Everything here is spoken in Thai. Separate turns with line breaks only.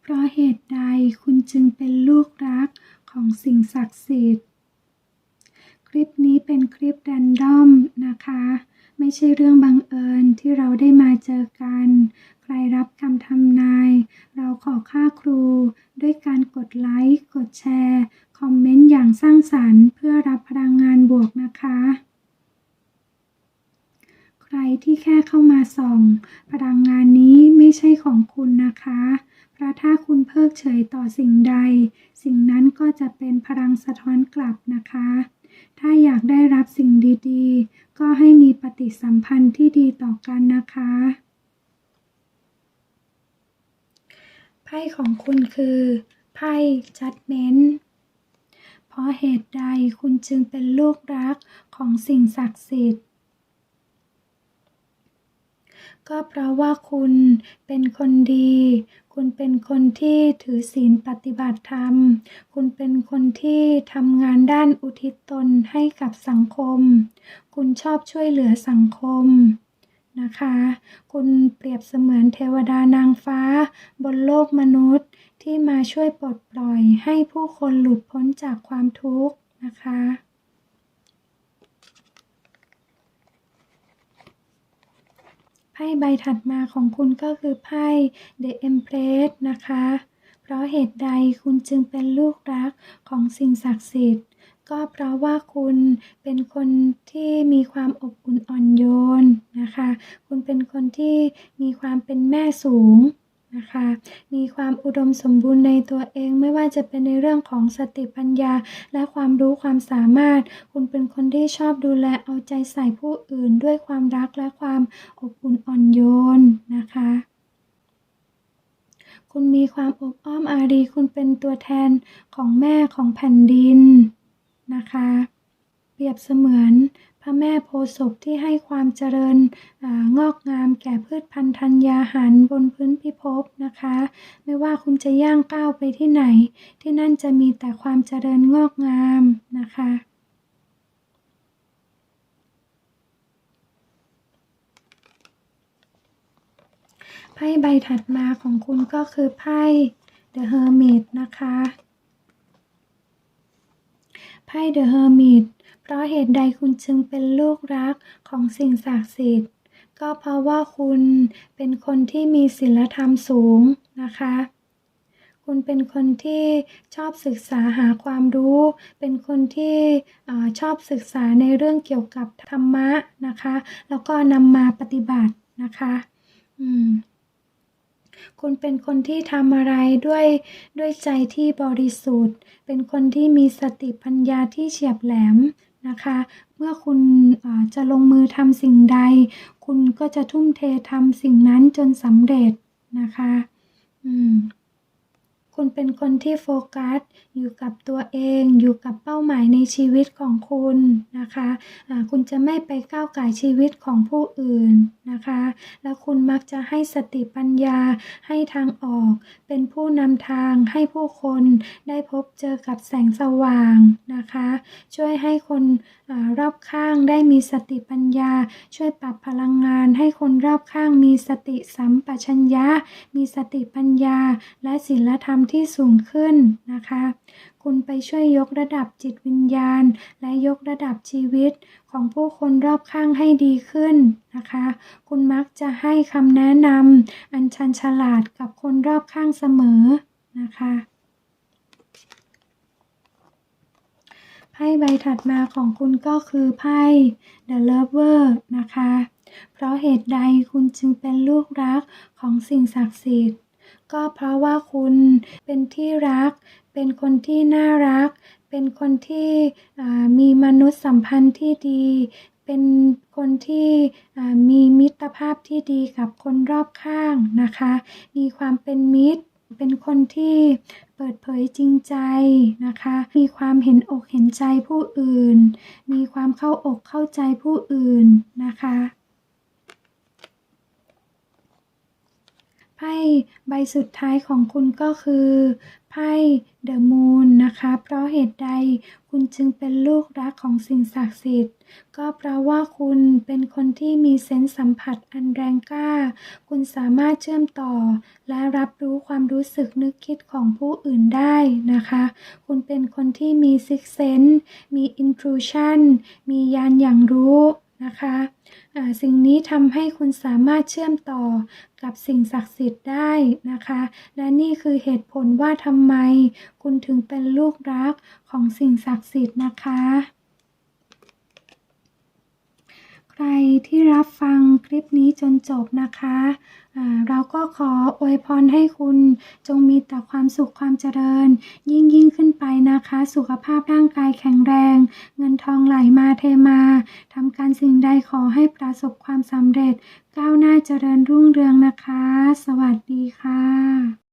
เพราะเหตุใดคุณจึงเป็นลูกรักของสิ่งศักดิ์สิทธิ์ คลิปนี้เป็นคลิปแรนดอมนะคะ ไม่ใช่เรื่องบังเอิญที่เราได้มาเจอกัน ใครรับคำทำนาย เราขอค่าครู ด้วยการกดไลค์ กดแชร์ คอมเมนต์อย่างสร้างสรรค์ เพื่อรับพลังงานบวกนะคะ ที่แค่เข้ามาส่อง พลังงานนี้ไม่ใช่ของคุณนะคะเพราะถ้าคุณเพิกเฉยต่อสิ่งใด สิ่งนั้นก็จะเป็นพลังสะท้อนกลับนะคะ ถ้าอยากได้รับสิ่งดีๆ ก็ให้มีปฏิสัมพันธ์ที่ดีต่อกันนะคะไพ่ของคุณคือไพ่ Judgment เพราะเหตุใดคุณจึงเป็นลูกรักของสิ่งศักดิ์สิทธิ์ ก็เพราะว่าคุณเป็นคนดี คุณเป็นคนที่ถือศีลปฏิบัติธรรม คุณเป็นคนที่ทำงานด้านอุทิศตนให้กับสังคม คุณชอบช่วยเหลือสังคมนะคะ คุณเปรียบเสมือนเทวดานางฟ้า บนโลกมนุษย์ที่มาช่วยปลดปล่อยให้ผู้คนหลุดพ้นจากความทุกข์นะคะ ไพ่ใบถัดมาของคุณก็คือไพ่ The Empress นะคะ เพราะเหตุใดคุณจึงเป็นลูกรักของสิ่งศักดิ์สิทธิ์ ก็เพราะว่าคุณเป็นคนที่มีความอบอุ่นอ่อนโยนนะคะ คุณเป็นคนที่มีความเป็นแม่สูง นะคะ มีความอุดมสมบูรณ์ในตัวเองไม่ว่าจะเป็นในเรื่องของสติปัญญา และความรู้ความสามารถ คุณเป็นคนที่ชอบดูแลเอาใจใส่ผู้อื่น ด้วยความรักและความอบอุ่นอ่อนโยนนะคะ คุณมีความอบอ้อมอารี คุณเป็นตัวแทนของแม่ของแผ่นดินนะคะ เปรียบเสมือน ระแม่โพศพที่ให้ความเจริญงอกงามแก่พืชพันธุ์ธัญญาหารบนพื้นพิภพนะคะ ไม่ว่าคุณจะย่างก้าวไปที่ไหน ที่นั่นจะมีแต่ความเจริญงอกงามนะคะไพ่ใบถัดมาของคุณก็คือไพ่ The Hermit นะคะ ไพ่ The Hermit เพราะเหตุใดคุณจึงเป็นลูกรักของสิ่งศักดิ์สิทธิ์ ก็เพราะว่าคุณเป็นคนที่มีศีลธรรมสูงนะคะ คุณเป็นคนที่ชอบศึกษาหาความรู้ เป็นคนที่ชอบศึกษาในเรื่องเกี่ยวกับธรรมะนะคะ แล้วก็นำมาปฏิบัตินะคะ อืม คุณเป็นคนที่ทำอะไรด้วยด้วยใจที่บริสุทธิ์ เป็นคนที่มีสติปัญญาที่เฉียบแหลมนะคะ เมื่อคุณจะลงมือทำสิ่งใด คุณก็จะทุ่มเททำสิ่งนั้นจนสำเร็จนะคะ อืม คุณเป็นคนที่โฟกัส อยู่กับตัวเอง อยู่กับเป้าหมายในชีวิตของคุณนะคะะคุณจะไม่ไปก้าวไก่ชีวิตของผู้อื่นนะคะ แล้วคุณมักจะให้สติปัญญาให้ทางออก เป็นผู้นำทางให้ผู้คนได้พบเจอกับแสงสว่างนะคะ ช่วยให้คนอรอบข้างได้มีสติปัญญา ช่วยปรับพลังงาน ให้คนรอบข้างมีสติสัมปชัญญะ มีสติปัญญา และศีลธรรมที่สูงขึ้นนะคะ คุณไปช่วยยกระดับจิตวิญญาณ และยกระดับชีวิตของผู้คนรอบข้างให้ดีขึ้นนะคะ คุณมักจะให้คำแนะนำอันชันฉลาดกับคนรอบข้างเสมอนะคะไพ่ใบถัดมาของคุณก็คือไพ่ The Lover นะคะ เพราะเหตุใดคุณจึงเป็นลูกรักของสิ่งศักดิ์สิทธิ์ ก็เพราะว่าคุณเป็นที่รัก เป็นคนที่น่ารัก เป็นคนที่มีมนุษยสัมพันธ์ที่ดี เป็นคนที่มีมิตรภาพที่ดีกับคนรอบข้างนะคะ มีความเป็นมิตร เป็นคนที่เปิดเผยจริงใจนะคะ มีความเห็นอกเห็นใจผู้อื่น มีความเข้าอกเข้าใจผู้อื่นนะคะ ไพ่ใบสุดท้ายของคุณก็คือไพ่เดอะมูนนะคะ เพราะเหตุใดคุณจึงเป็นลูกรักของสิ่งศักดิ์สิทธิ์ ก็เพราะว่าคุณเป็นคนที่มีเซนส์สัมผัสอันแรงกล้า คุณสามารถเชื่อมต่อ และรับรู้ความรู้สึกนึกคิดของผู้อื่นได้นะคะ คุณเป็นคนที่มีซิกเซนมีอินทรูชันมียานอย่างรู้ นะคะสิ่งนี้ทำให้คุณสามารถเชื่อมต่อกับสิ่งศักดิ์สิทธิ์ได้นะคะ และนี่คือเหตุผลว่าทำไมคุณถึงเป็นลูกรักของสิ่งศักดิ์สิทธิ์นะคะ ใครที่รับฟังคลิปนี้จนจบนะคะเราก็ขออวยพรให้คุณจงมีแต่ความสุขความเจริญ ยิ่งยิ่งขึ้นไปนะคะ สุขภาพร่างกายแข็งแรง เงินทองไหลมาเทมาทำการสิ่งใดขอให้ประสบความสำเร็จ ก้าวหน้าเจริญรุ่งเรืองนะคะ สวัสดีค่ะ